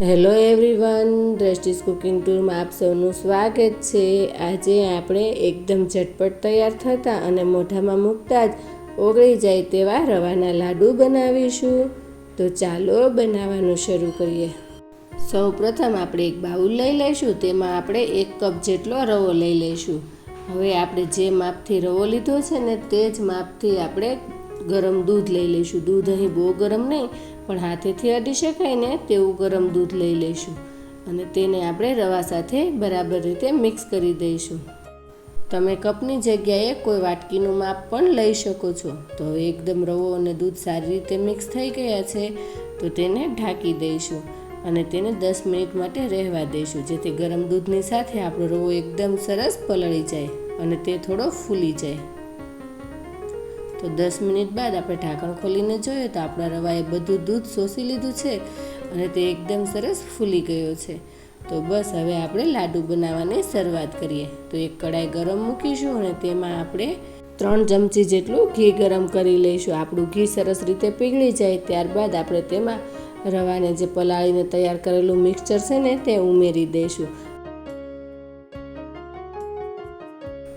Hello everyone દ્રષ્ટિસ cooking ટૂરમાં આપ સૌનું સ્વાગત છે. આજે આપણે એકદમ ઝટપટ તૈયાર થતા અને મોઢામાં મૂકતા જ ઓગળી જાય તેવા રવાના લાડુ બનાવીશું. તો ચાલો બનાવવાનું શરૂ કરીએ. સૌ પ્રથમ આપણે એક બાઉલ લઈ લઈશું, તેમાં આપણે એક કપ જેટલો રવો લઈ લઈશું. હવે આપણે જે માપથી રવો લીધો છે ને તે જ માપથી આપણે ગરમ દૂધ લઈ લઈશું. દૂધ અહીં બહુ ગરમ નહીં, પણ હાથેથી અડી શકાય ને તેવું ગરમ દૂધ લઈ લઈશું. અને તેને આપણે રવા સાથે બરાબર રીતે મિક્સ કરી દઈશું. તમે કપની જગ્યાએ કોઈ વાટકીનું માપ પણ લઈ શકો છો. તો એકદમ રવો અને દૂધ સારી રીતે મિક્સ થઈ ગયા છે, તો તેને ઢાંકી દઈશું અને તેને દસ મિનિટ માટે રહેવા દઈશું, જેથી ગરમ દૂધની સાથે આપણો રવો એકદમ સરસ પલળી જાય અને તે થોડો ફૂલી જાય. તો દસ મિનિટ બાદ આપણે ઢાંકણ ખોલીને જોઈએ તો આપણા રવાએ બધું દૂધ શોષી લીધું છે અને તે એકદમ સરસ ફૂલી ગયો છે. તો બસ હવે આપણે લાડુ બનાવવાની શરૂઆત કરીએ. તો એક કડાઈ ગરમ મૂકીશું અને તેમાં આપણે ત્રણ ચમચી જેટલું ઘી ગરમ કરી લઈશું. આપણું ઘી સરસ રીતે પીગળી જાય ત્યારબાદ આપણે તેમાં રવાને જે પલાળીને તૈયાર કરેલું મિક્સચર છે ને તે ઉમેરી દઈશું.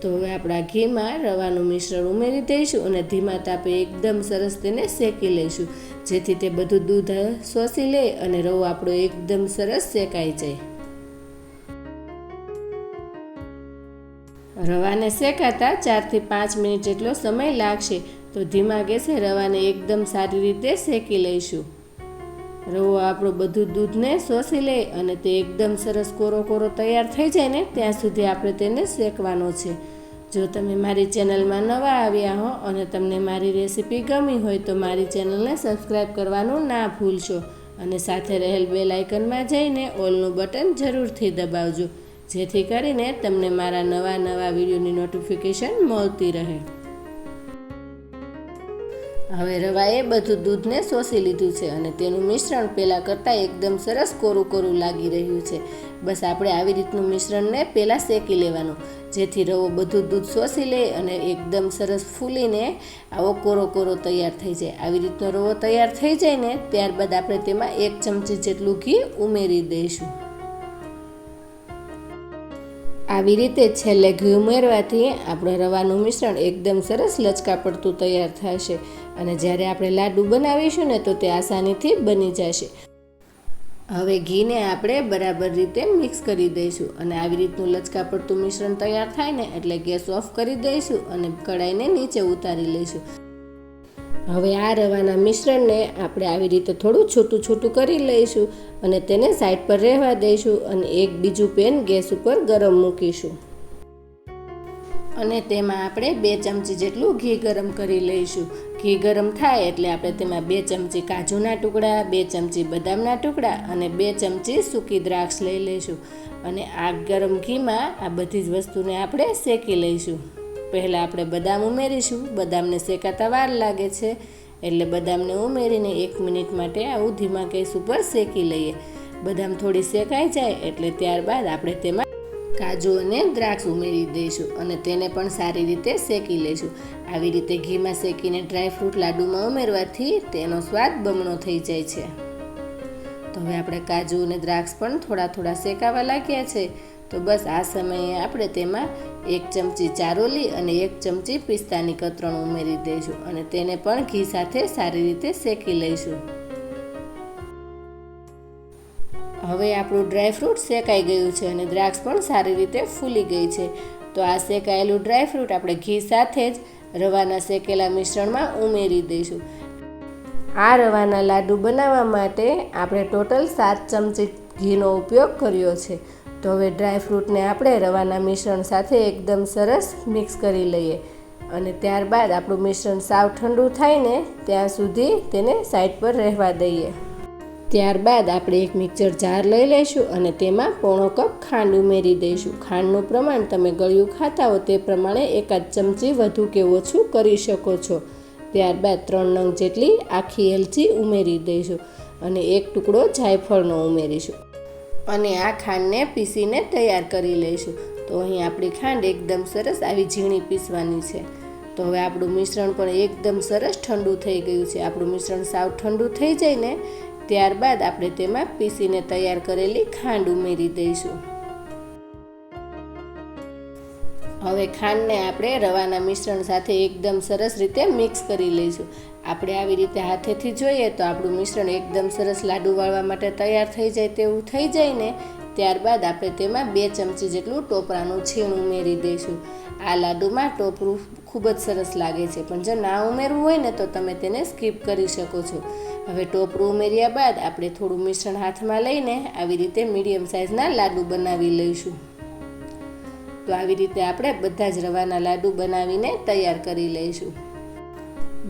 તો હવે આપણા ઘીમાં રવાનું મિશ્રણ ઉમેરી દઈશું અને ધીમા તાપે એકદમ સરસ તેને શેકી લઈશું. જેથી તે બધું દૂધ શોષી લે અને રવો આપણો એકદમ સરસ શેકાઈ જાય. રવાને શેકાતા ચારથી પાંચ મિનિટ જેટલો સમય લાગશે તો ધીમા ગેસે રવાને એકદમ સારી રીતે શેકી લઈશું. રવો આપણું બધું દૂધને શોષી લે અને તે એકદમ સરસ કોરો કોરો તૈયાર થઈ જાય ને, ત્યાં સુધી આપણે તેને શેકવાનો છે. જો તમે મારી ચેનલમાં નવા આવ્યા હો અને તમને મારી રેસીપી ગમી હોય તો મારી ચેનલને સબસ્ક્રાઈબ કરવાનું ના ભૂલશો અને સાથે રહેલ બે લાઇકનમાં જઈને ઓલનું બટન જરૂરથી દબાવજો, જેથી કરીને તમને મારા નવા નવા વિડીયોની નોટિફિકેશન મળતી રહે. હવે રવાએ બધું દૂધને શોષી લીધું છે અને તેનું મિશ્રણ પહેલાં કરતાં એકદમ સરસ કોરું કોરું લાગી રહ્યું છે. બસ આપણે આવી રીતનું મિશ્રણને પહેલાં શેકી લેવાનું, જેથી રવો બધું દૂધ શોષી લે અને એકદમ સરસ ફૂલીને આવો કોરો કોરો તૈયાર થઈ જાય. આવી રીતનો રવો તૈયાર થઈ જાય ને ત્યારબાદ આપણે તેમાં એક ચમચી જેટલું ઘી ઉમેરી દઈશું. આવી રીતે છેલ્લે ઘી ઉમેરવાથી આપણો રવાનું મિશ્રણ એકદમ સરસ લચકા પડતું તૈયાર થશે અને જ્યારે આપણે લાડુ બનાવીશું ને તો તે આસાનીથી બની જશે. હવે ઘીને આપણે બરાબર રીતે મિક્સ કરી દઈશું અને આવી રીતનું લચકા પડતું મિશ્રણ તૈયાર થાય ને એટલે ગેસ ઓફ કરી દઈશું અને કડાઈને નીચે ઉતારી લઈશું. હવે આ રવાના મિશ્રણને આપણે આવી રીતે થોડું છૂટું છૂટું કરી લઈશું અને તેને સાઈડ પર રહેવા દઈશું અને એક બીજું પેન ગેસ ઉપર ગરમ મૂકીશું. અને તેમાં આપણે બે ચમચી જેટલું ઘી ગરમ કરી લઈશું. ઘી ગરમ થાય એટલે આપણે તેમાં બે ચમચી કાજુના ટુકડા, બે ચમચી બદામના ટુકડા અને બે ચમચી સૂકી દ્રાક્ષ લઈ લઈશું. અને આ ગરમ ઘીમાં આ બધી જ વસ્તુને આપણે શેકી લઈશું. પહેલાં આપણે બદામ ઉમેરીશું. બદામને શેકાતા વાર લાગે છે એટલે બદામને ઉમેરીને એક મિનિટ માટે આવું ધીમા ગેસ ઉપર શેકી લઈએ. બદામ થોડી શેકાઈ જાય એટલે ત્યારબાદ આપણે તેમાં કાજુ અને દ્રાક્ષ ઉમેરી દઈશું અને તેને પણ સારી રીતે શેકી લઈશું. આવી રીતે ઘીમાં શેકીને ડ્રાયફ્રૂટ લાડુમાં ઉમેરવાથી તેનો સ્વાદ બમણો થઈ જાય છે. તો હવે આપણે કાજુ અને દ્રાક્ષ પણ થોડા થોડા શેકાવા લાગ્યા છે. તો બસ આ સમયે આપણે તેમાં એક ચમચી ચારોલી અને એક ચમચી પિસ્તાની કતરણ ઉમેરી દઈશું અને તેને પણ ઘી સાથે સારી રીતે શેકી લઈશું. હવે આપણું ડ્રાયફ્રૂટ શેકાઈ ગયું છે અને દ્રાક્ષ પણ સારી રીતે ફૂલી ગઈ છે. તો આ શેકાયેલું ડ્રાયફ્રૂટ આપણે ઘી સાથે જ રવાના શેકેલા મિશ્રણમાં ઉમેરી દઈશું. આ રવાના લાડુ બનાવવા માટે આપણે ટોટલ સાત ચમચી ઘીનો ઉપયોગ કર્યો છે. તો હવે ડ્રાયફ્રૂટને આપણે રવાના મિશ્રણ સાથે એકદમ સરસ મિક્સ કરી લઈએ અને ત્યારબાદ આપણું મિશ્રણ સાવ ઠંડુ થાય ને ત્યાં સુધી તેને સાઈડ પર રહેવા દઈએ. ત્યારબાદ આપણે એક મિક્સર જાર લઈ લઈશું અને તેમાં પોણો કપ ખાંડ ઉમેરી દઈશું. ખાંડનું પ્રમાણ તમે ગળ્યું ખાતા હો તે પ્રમાણે એકાદ ચમચી વધુ કે ઓછું કરી શકો છો. ત્યારબાદ ત્રણ નંગ જેટલી આખી એલચી ઉમેરી દઈશું અને એક ટુકડો જાયફળનો ઉમેરીશું. અને આ ખાંડને પીસીને તૈયાર કરી લઈશું. તો અહીં આપણી ખાંડ એકદમ સરસ આવી ઝીણી પીસવાની છે. તો હવે આપણું મિશ્રણ પણ એકદમ સરસ ઠંડુ થઈ ગયું છે. આપણું મિશ્રણ સાવ ઠંડુ થઈ જાય ને ત્યારબાદ આપણે તેમાં પીસીને તૈયાર કરેલી ખાંડ ઉમેરી દઈશું. હવે ખાંડને આપણે રવાના મિશ્રણ સાથે એકદમ સરસ રીતે મિક્સ કરી લઈશું. આપણે આવી રીતે હાથેથી જોઈએ તો આપણું મિશ્રણ એકદમ સરસ લાડુ વાળવા માટે તૈયાર થઈ જાય તેવું થઈ જાય ને, ત્યારબાદ આપણે તેમાં બે ચમચી જેટલું ટોપરાનું છીણ ઉમેરી દઈશું. આ લાડુમાં ટોપરું ખૂબ જ સરસ લાગે છે, પણ જો ના ઉમેરવું હોય ને તો તમે તેને સ્કીપ કરી શકો છો. હવે ટોપરું ઉમેર્યા બાદ આપણે થોડું મિશ્રણ હાથમાં લઈને આવી રીતે મીડિયમ સાઇઝના લાડુ બનાવી લઈશું. તો આવી રીતે આપણે બધા જ રવાના લાડુ બનાવીને તૈયાર કરી લઈશું.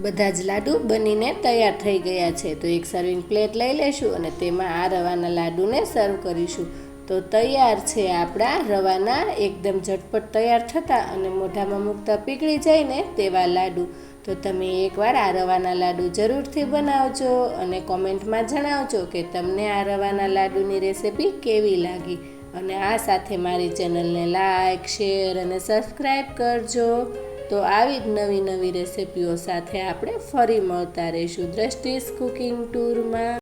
બધા જ લાડુ બનીને તૈયાર થઈ ગયા છે. તો એક સર્વિંગ પ્લેટ લઈ લઈશું અને તેમાં આ રવાના લાડુને સર્વ કરીશું. તો તૈયાર છે આપણા રવાના. એકદમ ઝટપટ તૈયાર થતા અને મોઢામાં મૂકતા પીગળી જાય ને તેવા લાડુ. તો તમે એકવાર આ રવાના લાડુ જરૂરથી બનાવજો અને કોમેન્ટમાં જણાવજો કે તમને આ રવાના લાડુની રેસીપી કેવી લાગી. અને આ સાથે મારી ચેનલને લાઇક શેર અને સબસ્ક્રાઈબ કરજો. તો આવી જ નવી નવી રેસીપીઓ સાથે આપણે ફરી મળતા રહીશું દ્રષ્ટિસ કુકિંગ ટૂરમાં.